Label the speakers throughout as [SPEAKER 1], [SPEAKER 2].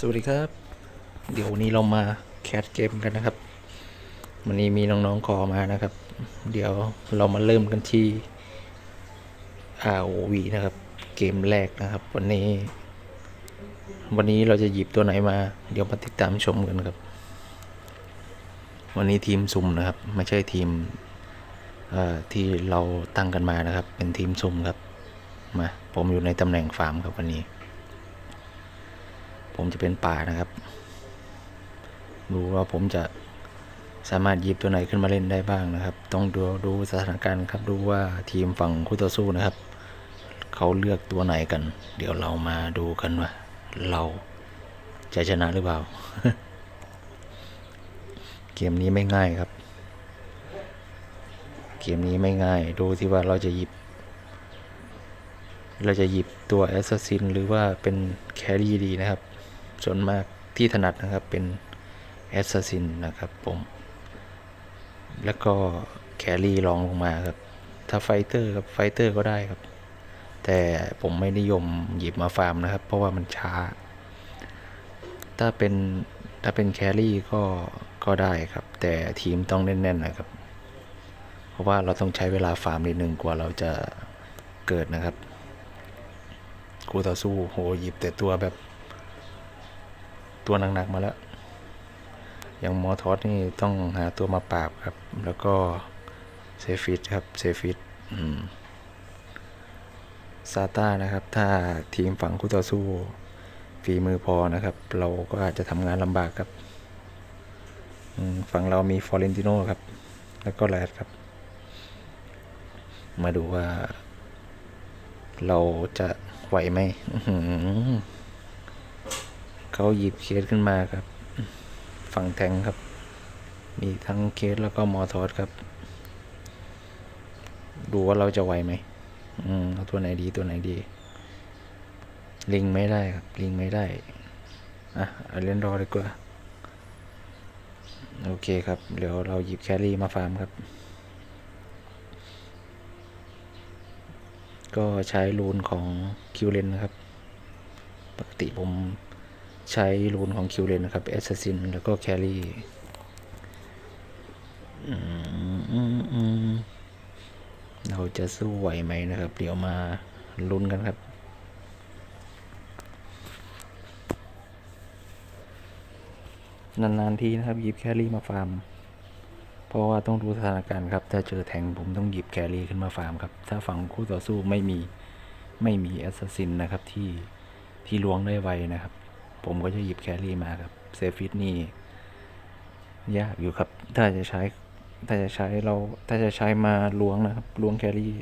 [SPEAKER 1] สวัสดีครับ เดี๋ยววันนี้เรามาแคสเกมกันนะครับ วันนี้มีน้องๆขอมานะครับ เดี๋ยวเรามาเริ่มกันที่ ROV นะครับ เกมแรกนะครับ วันนี้ วันนี้เราจะหยิบตัวไหนมา เดี๋ยวมาติดตามชมกันครับ วันนี้ทีมสุ่มนะครับ ไม่ใช่ทีมที่เราตั้งกันมานะครับ เป็นทีมสุ่มครับ มา ผมอยู่ในตำแหน่งฟาร์มครับวันนี้ ผมจะเป็นป่านะครับ ดูว่าผมจะสามารถหยิบตัวไหนขึ้นมาเล่นได้บ้างนะครับ ต้องดูดูสถานการณ์ครับ ดูว่าทีมฝั่งคู่ต่อสู้นะครับ เขาเลือกตัวไหนกัน เดี๋ยวเรามาดูกันว่า เราจะชนะหรือเปล่า เกมนี้ไม่ง่ายครับ เกมนี้ไม่ง่าย ดูที่ว่าเราจะหยิบ เราจะหยิบตัวแอสซัสซินหรือว่าเป็นแครี่ดีนะครับ ส่วนมากที่ถนัดนะครับเป็นแอสซัสซินนะครับผมแล้วก็แครี่รองลงมาครับ ถ้าไฟเตอร์ครับไฟเตอร์ก็ได้ครับ แต่ผมไม่นิยมหยิบมาฟาร์มนะครับ เพราะว่ามันช้า ถ้าเป็นถ้าเป็นแครี่ก็ก็ได้ครับ แต่ทีมต้องแน่นๆนะครับ เพราะว่าเราต้องใช้เวลาฟาร์มนิดนึงกว่าเราจะเกิดนะครับคู่ต่อสู้โหหยิบแต่ตัวแบบ ตัวหนักๆมาแล้ว อย่างมอทอสนี่ต้องหาตัวมาปราบครับ แล้วก็เซฟิตครับ เซฟิตซาต้านะครับ ถ้าทีมฝั่งคู่ต่อสู้ฝีมือพอนะครับ เราก็อาจจะทำงานลำบากครับฝั่งเรามีฟอเรนติโนครับ แล้วก็แรดครับ มาดูว่า เราจะไหวไหม เขาหยิบเคสขึ้นมาครับ ฝั่งแทงครับ มีทั้งเคสแล้วก็มอทอสครับ ดูว่าเราจะไหวไหมอืมเอาตัวไหนดีตัวไหนดี ลิงไม่ได้ครับ ลิงไม่ได้ อะเอาเล่นรอดีกว่า โอเคครับ เดี๋ยวเราหยิบแครี่มาฟาร์มครับ ก็ใช้รูนของคิวเลนนะครับ ปกติผม ใช้รูนของคิวเลนนะครับแอสซัสซินแล้วก็แครี่เราจะสู้ไหวไหมนะครับ เดี๋ยวมาลุ้นกันครับ นานๆทีนะครับหยิบแครี่มาฟาร์ม เพราะว่าต้องดูสถานการณ์ครับ ถ้าเจอแทงผมต้องหยิบแครี่ขึ้นมาฟาร์มครับ ถ้าฝั่งคู่ต่อสู้ไม่มีไม่มีแอสซัสซินนะครับที่ที่ล้วงได้ไวนะครับ ผมก็จะหยิบแครี่มาครับเซฟิตนี่ยากอยู่ครับ ถ้าจะใช้ ถ้าจะใช้เรา ถ้าจะใช้มาล้วงนะครับล้วงแครี่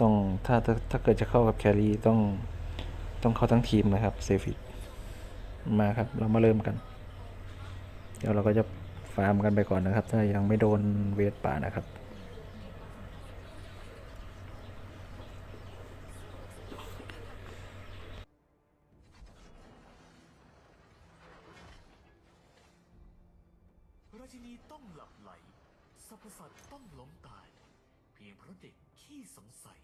[SPEAKER 1] ต้องถ้าถ้าถ้าเกิดจะเข้ากับแครี่ต้องต้องเข้าทั้งทีมนะครับเซฟิตมาครับ เรามาเริ่มกัน เดี๋ยวเราก็จะฟาร์มกันไปก่อนนะครับ ถ้ายังไม่โดนเวทป่านะครับ
[SPEAKER 2] ราชินีต้องหลับไหลสรรพสัตว์ต้องล้มตาย เพราะเด็กขี้สงสัย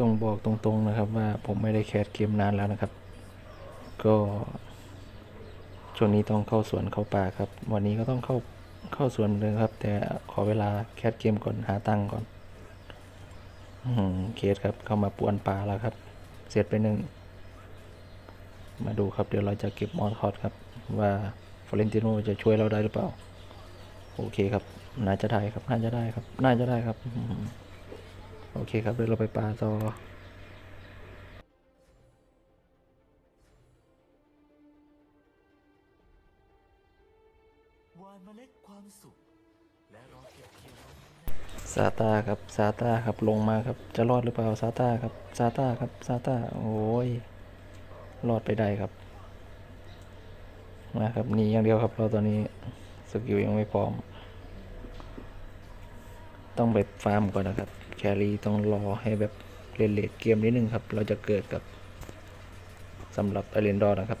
[SPEAKER 1] ต้องบอกตรงๆนะครับว่าผมไม่ได้แคสเกมนานแล้วนะครับ ก็ช่วงนี้ต้องเข้าสวนเข้าป่าครับ วันนี้ก็ต้องเข้าเข้าสวนเหมือนเดิมครับ แต่ขอเวลาแคสเกมก่อนหาตังก่อน อืมเคสครับเข้ามาป่วนป่าแล้วครับ เสร็จไปหนึ่งมาดูครับเดี๋ยวเราจะเก็บมอสคอตครับ ว่าฟลอเรนติโนจะช่วยเราได้หรือเปล่า โอเคครับ น่าจะได้ครับ น่าจะได้ครับ น่าจะได้ครับอืม โอเคครับเดี๋ยวเราไปปลาต่อซาตาครับซาตาครับลงมาครับจะรอดหรือเปล่าซาตาครับซาตาครับซาตาโอ้ยรอดไปได้ครับมาครับหนีอย่างเดียวครับเราตอนนี้สกิลยังไม่พร้อม ต้องไปฟาร์มก่อนนะครับ แครี่ต้องรอให้แบบเลนเลดเกมนิดนึงครับ เราจะเกิดกับสำหรับไอเลนดอร์นะครับ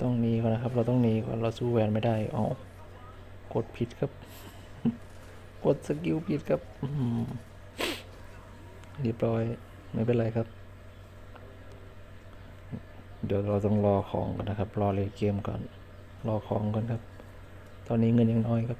[SPEAKER 3] ต้
[SPEAKER 1] องหนีก่อนนะครับ เราต้องหนีก่อนเราสู้แวนไม่ได้เอากดผิดครับ กดสกิลผิดครับเรียบร้อยไม่เป็นไรครับ เดี๋ยวเราต้องรอของก่อนนะครับ รอเลยเกมก่อน รอของก่อนครับ ตอนนี้เงินยังน้อยครับ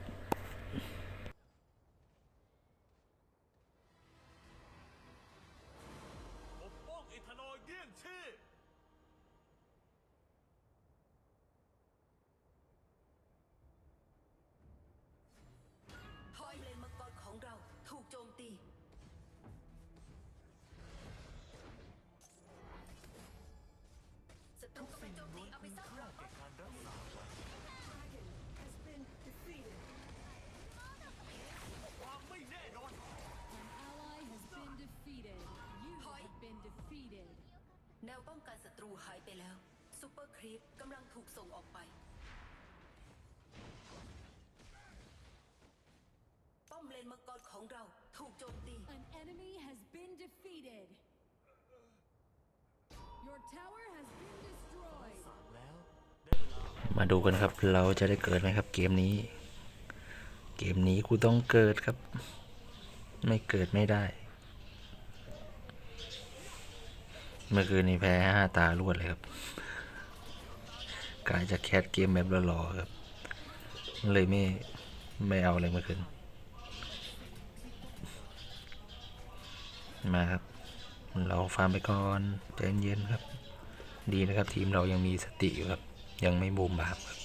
[SPEAKER 4] defeated. You have been defeated.
[SPEAKER 3] แนวป้องกันศัตรูหายไปแล้วซูเปอร์ครีปกำลังถูกส่งออกไป ป้อมเลนมังกรของเราถูกโจมตี
[SPEAKER 4] An enemy has been defeated. Your tower has been destroyed.
[SPEAKER 2] สามแล้วได้เวลา
[SPEAKER 1] มาดูกันครับเราจะได้เกิดไหมครับ เกมนี้ เกมนี้กูต้องเกิดครับ ไม่เกิดไม่ได้ เมื่อคืนนี้แพ้ห้าตารวดเลยครับกายจะแคสเกมแบบหล่อๆครับ เลยไม่ไม่เอาเลยเมื่อคืน มาครับ เราฟาร์มไปก่อนใจเย็นครับ ดีนะครับ ทีมเรายังมีสติอยู่ครับ ยังไม่บูมบามครับ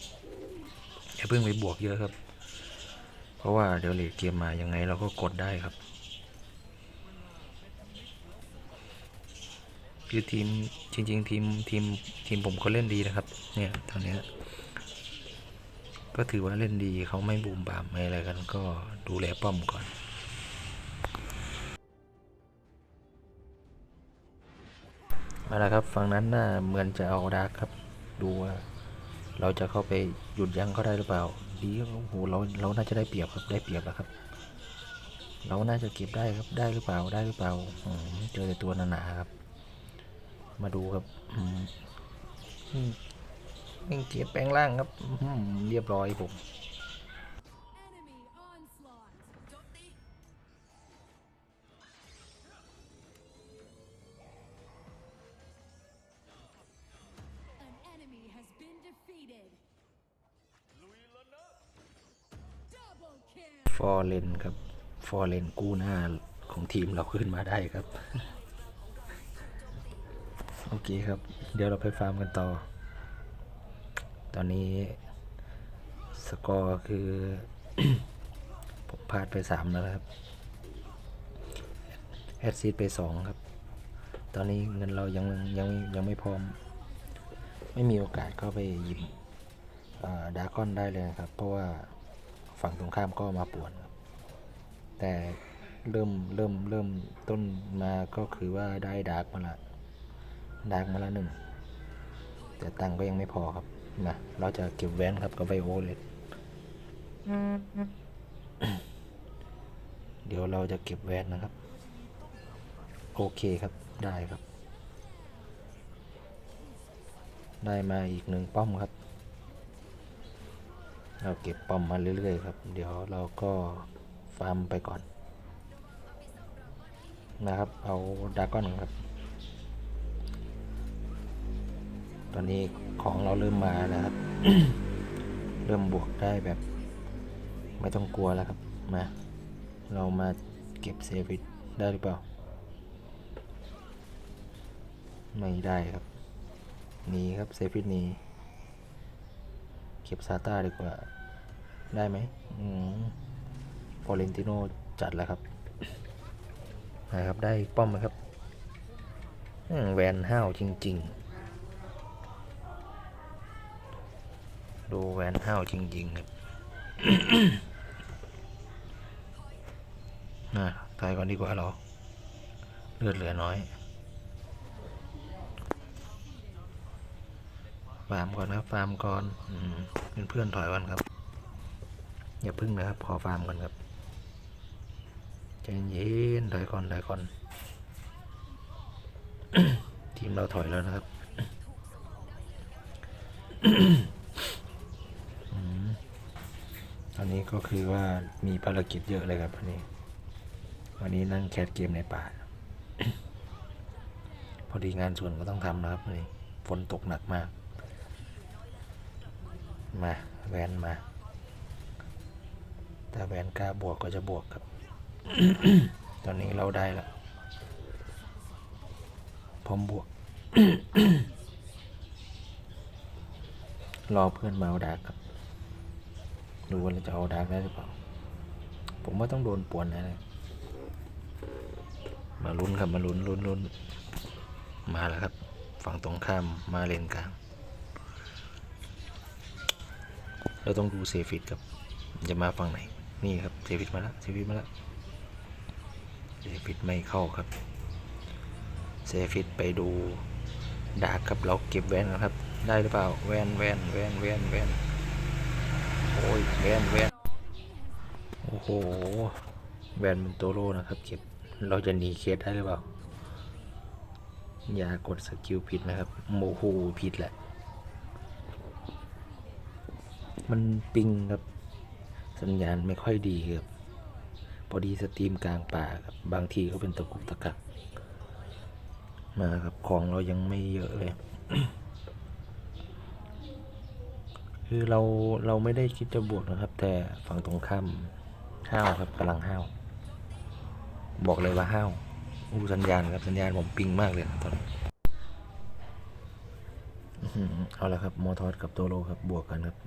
[SPEAKER 1] อย่าเพิ่งไปบวกเยอะครับ เพราะว่าเดี๋ยวเลดเกมมายังไงเราก็กดได้ครับ คือทีมจริง ๆ ทีมทีมทีมผมก็เล่นดีนะครับ เนี่ยตอนเนี้ยก็ถือว่าเล่นดีเขาไม่บูมบามไม่อะไรกันก็ดูแลป้อมก่อนมาแล้วครับฝั่งนั้นน่าเหมือนจะเอาดาร์กครับ ดูว่าเราจะเข้าไปหยุดยั้งเขาได้หรือเปล่า ดีโอ้โหเราเราน่าจะได้เปรียบครับได้เปรียบแล้วครับ เราน่าจะเก็บได้ครับได้หรือเปล่าได้หรือเปล่าเจอแต่ตัวหนาๆครับ มาดูครับแม่งเกียบแปลงร่างครับเรียบร้อยผมฟอร์เรนครับ ฟอร์เรนกู้หน้าของทีมเราขึ้นมาได้ครับ อเคครับ เดี๋ยวเราไปฟาร์มกันต่อ ตอนนี้สกอร์คือ ผมพลาดไปสามแล้วครับ แอดซีดไปสองครับ ตอนนี้เงินเรายังยังยังไม่พร้อม ไม่มีโอกาสเข้าไปหยิบดาร์กอนได้เลยครับ เพราะว่าฝั่งตรงข้ามก็มาป่วน แต่เริ่มเริ่มเริ่มต้นมาก็คือว่าได้ดาร์กมาละ ดากมาละหนึ่งแต่ตังก็ยังไม่พอครับนะเราจะเก็บแวนครับกับไวโอเลยเดี๋ยวเราจะเก็บแวนนะครับ โอเคครับได้ครับ ได้มาอีกหนึ่งป้อมครับ เราเก็บป้อมมาเรื่อยๆครับ เดี๋ยวเราก็ฟาร์มไปก่อน นะครับ เอาดากอนครับ ตอนนี้ของเราเริ่มมาแล้วครับ เริ่มบวกได้แบบ ไม่ต้องกลัวแล้วครับ มา เรามาเก็บเซฟิตได้หรือเปล่า ไม่ได้ครับหนีครับเซฟิตหนีเก็บซาต้าดีกว่า ได้ไหมอืมฟอเรนติโนจัดแล้วครับนะครับได้ป้อมไหมครับแวนห้าวจริง ๆ ดูแหวนห้าวจริงๆครับนะตายก่อนดีกว่าเราเลือดเหลือน้อยฟาร์มก่อนครับฟาร์มก่อนอเพื่อนๆถอยก่อนครับ อย่าพึ่งนะครับขอฟาร์มก่อนครับใจเย็นถอยก่อนถอยก่อนทีมเราถอยแล้วนะครับ อืม ตอนนี้ก็คือว่ามีภารกิจเยอะเลยครับวันนี้ วันนี้นั่งแคสเกมในป่า พอดีงานส่วนก็ต้องทำนะครับวันนี้ฝนตกหนักมาก มาแวนมา ถ้าแวนกล้าบวกก็จะบวกครับ ตอนนี้เราได้แล้วพร้อมบวก รอเพื่อนมาเอาดาร์กครับ ดูว่าเราจะเอาดาร์กได้หรือเปล่า ผมว่าต้องโดนป่วนแน่มาลุ้นครับ มาลุ้นลุ้นลุ้นมาแล้วครับ ฝั่งตรงข้ามมาเลนกลาง เราต้องดูเซฟิตครับ จะมาฝั่งไหน นี่ครับเซฟิตมาแล้วเซฟิตมาแล้วเซฟิตไม่เข้าครับเซฟิตไปดูดาร์กครับเราเก็บแวนกันครับ ได้หรือเปล่า แวนแวนแวนแวนแวน โอ้ยแวนแวนโอ้โหแวนเป็นโตโร่นะครับ เก็บ เราจะหนีเคสได้หรือเปล่า อย่ากดสกิลผิดนะครับ โมโหผิดแหละ มันปิงครับ สัญญาณไม่ค่อยดีครับ พอดีสตรีมกลางป่าครับ บางทีก็เป็นตะกุกตะกักมาครับ ของเรายังไม่เยอะเลย คือเราเราไม่ได้คิดจะบวกนะครับ แต่ฝั่งตรงข้ามห้าวครับกำลังห้าวบอกเลยว่าห้าวอู้สัญญาณครับสัญญาณผมปิงมากเลยตอนนี้เอาละครับมอทอสกับโตโรครับบวกกันครับ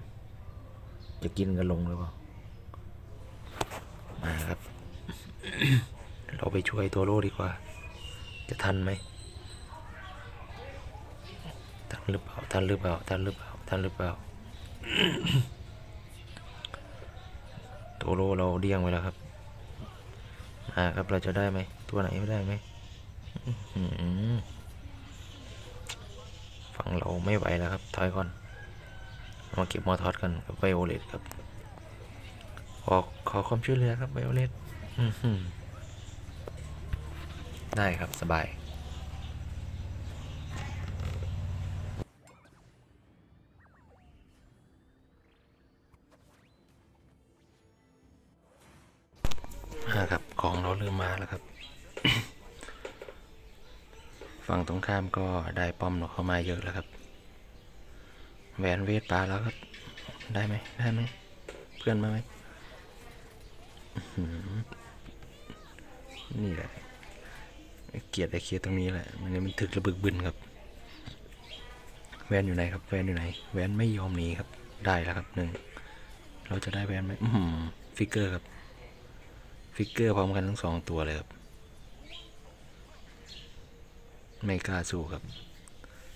[SPEAKER 1] จะกินกันลงหรือเปล่ามาครับ เราไปช่วยโตโรดีกว่า จะทันไหมทันหรือเปล่าทันหรือเปล่าทันหรือเปล่าทันหรือเปล่า โตโรเราเดียงไว้แล้วครับมาครับเราจะได้ไหมตัวไหนไม่ได้ไหมฝั่งเราไม่ไหวแล้วครับถอยก่อนมาเก็บมอทอสกันกับไวโอเลตครับขอขอความช่วยเหลือครับไวโอเลตได้ครับสบาย ข้ามก็ได้ป้อมเราเข้ามาเยอะแล้วครับ แหวนเวทปลาแล้วครับได้ไหมได้ไหมเพื่อนมาไหมนี่แหละ เกียดไอ้เคสตรงนี้แหละ มันมันถึกระบึกบึนครับ แวนอยู่ไหนครับ แวนอยู่ไหน แวนไม่ยอมหนีครับ ได้แล้วครับหนึ่ง เราจะได้แวนไหมฟิกเกอร์ครับ ฟิกเกอร์พร้อมกันทั้งสองตัวเลยครับ ไม่กล้าสู้ครับ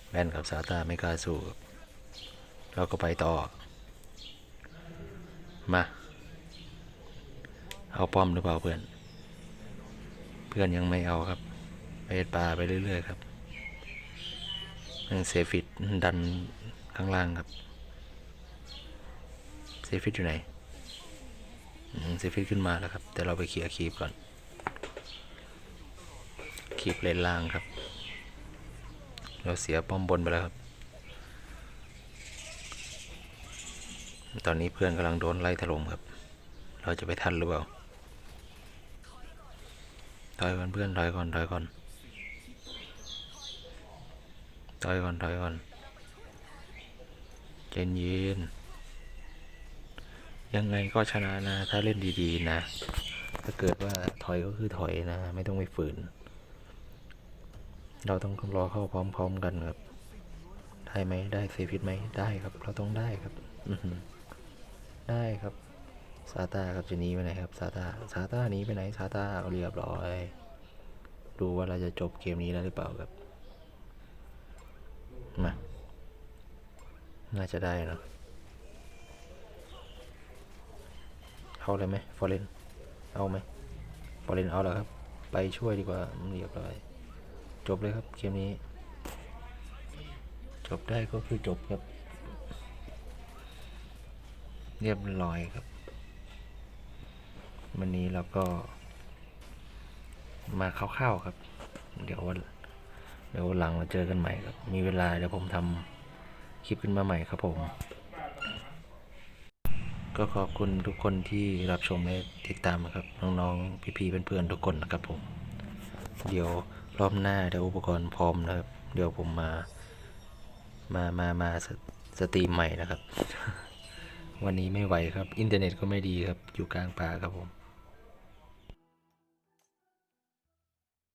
[SPEAKER 1] แวนกับซาตาไม่กล้าสู้ครับเราก็ไปต่อ มา เอาป้อมหรือเปล่าเพื่อน เพื่อนยังไม่เอาครับ ไปปลาไปเรื่อย ๆ ครับยังเซฟิตดันข้างล่างครับ เซฟิตอยู่ไหนเซฟิตขึ้นมาแล้วครับ แต่เราไปเคลียร์คีบก่อนคีบเลนล่างครับ เราเสียป้อมบนไปแล้วครับ ตอนนี้เพื่อนกำลังโดนไล่ถล่มครับ เราจะไปทันหรือเปล่าถอยก่อนเพื่อนถอยก่อนถอยก่อนถอยก่อนถอยก่อนเย็นเย็นยังไงก็ชนะนะ ถ้าเล่นดีๆนะ ถ้าเกิดว่าถอยก็คือถอยนะ ไม่ต้องไปฝืน เราต้องรอเข้าพร้อม ๆกันครับ ได้ไหมได้เซฟิตไหมได้ครับ เราต้องได้ครับได้ครับซาตาครับจะหนีไปไหนครับซาตาซาตาหนีไปไหนซาตาเอาเรียบร้อย ดูว่าเราจะจบเกมนี้แล้วหรือเปล่าครับมาน่าจะได้เนะเอาเลยไหมฟอร์เรนเอาไหมฟอร์เรนเอาแล้วครับ ไปช่วยดีกว่าเรียบร้อย จบเลยครับเกมนี้ จบได้ก็คือจบครับ เรียบร้อยครับ วันนี้เราก็ มาคร่าวๆครับ เดี๋ยววันเดี๋ยววันหลังเราเจอกันใหม่ครับ มีเวลาเดี๋ยวผมทำคลิปขึ้นมาใหม่ครับผม ก็ขอบคุณทุกคนที่รับชมและติดตามนะครับ น้องๆ พี่ๆเพื่อนๆทุกคนนะครับผม เดี๋ยว รอบหน้าเดี๋ยวอุปกรณ์พร้อมนะครับ เดี๋ยวผมมา มามามาสสตรีมใหม่นะครับ วันนี้ไม่ไหวครับ อินเทอร์เน็ตก็ไม่ดีครับ อยู่กลางป่าครับผม